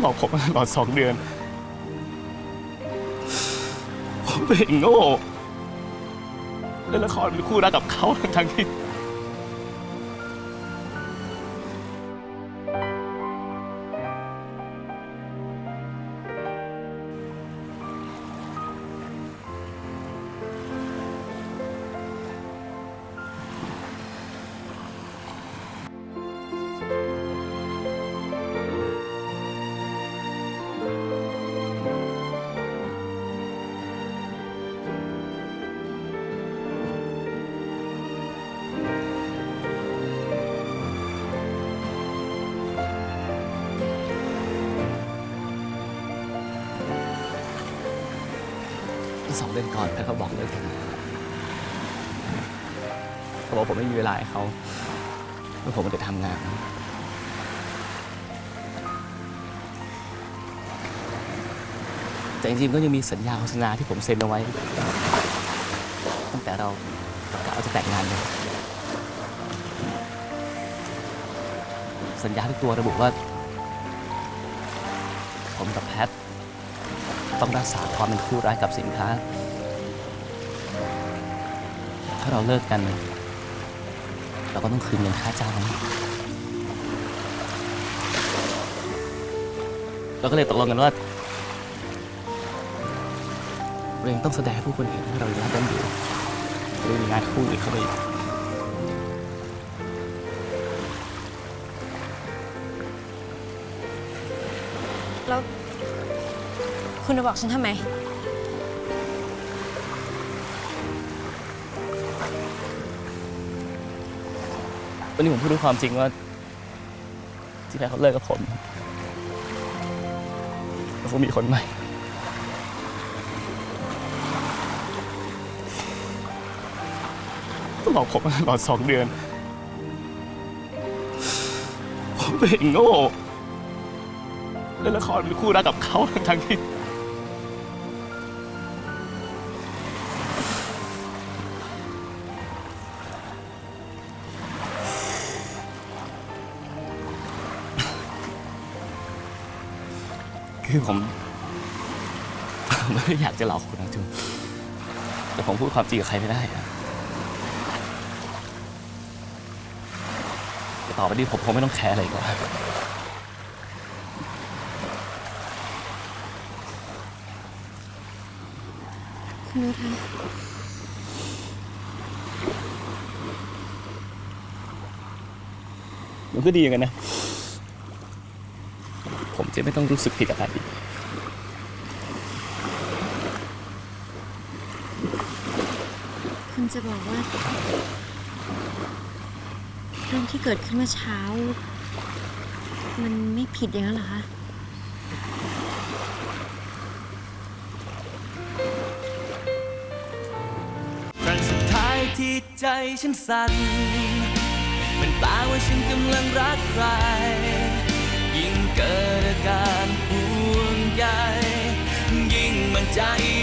หลอกผมมาตลอดสองเดือน ผมเป็นโง่เล่นละครเป็นคู่รักกับเขาทั้งๆที่ สองเดือนก่อนแพทย์เขาบอกเลิกผมเขาบอกผมไม่มีเวลาให้เขาเมื่อผมม่ได้ทำงาน แต่จริงๆก็ยังมีสัญญาโฆษณาที่ผมเซ็นเอาไว้ ตั้งแต่เรากะว่าจะแต่งงานกันสัญญาทุกตัวระบุว่า ผมกับแพท ต้องรักษาความเป็นคู่รักกับสินค้า ถ้าเราเลิกกัน เราก็ต้องคืนเงินค่าจ้างเราก็เลยตกลงกันว่าเรายังต้องแสดงให้ผู้คนเห็นว่าเรายังรักกันอยู่ไม่ได้มีงานคู่อื่นเข้าไปแล้ว คุณจะบอกฉันทำไม วันนี้ผมพูดด้วยความจริงว่าที่แท้เขาเลิกกับผมแล้วเขามีคนใหม่ต้องหลอกผมมาตลอดสองเดือน ผมเป็นโง่เล่นละครเป็นคู่รักกับเขาทั้งๆที่ คือผมไม่ได้อยากจะหลอกคุณนะจูนแต่ผมพูดความจริงกับใครไม่ได้อะแต่ต่อไปนี้ผมคงไม่ต้องแคร์อะไรอีกแล้วคุณนุชคะมันก็ดีเหมือนกันนะ ผมจะไม่ต้องรู้สึกผิดกับใครอีกคุณจะบอกว่าเรื่องที่เกิดขึ้นเมื่อเช้า มันไม่ผิดอย่างนั้นเหรอคะ ครั้งสุดท้ายที่ใจฉันสั่นเป็นตางว่าฉันกำลังรักใคร ยิ่งเกิด อา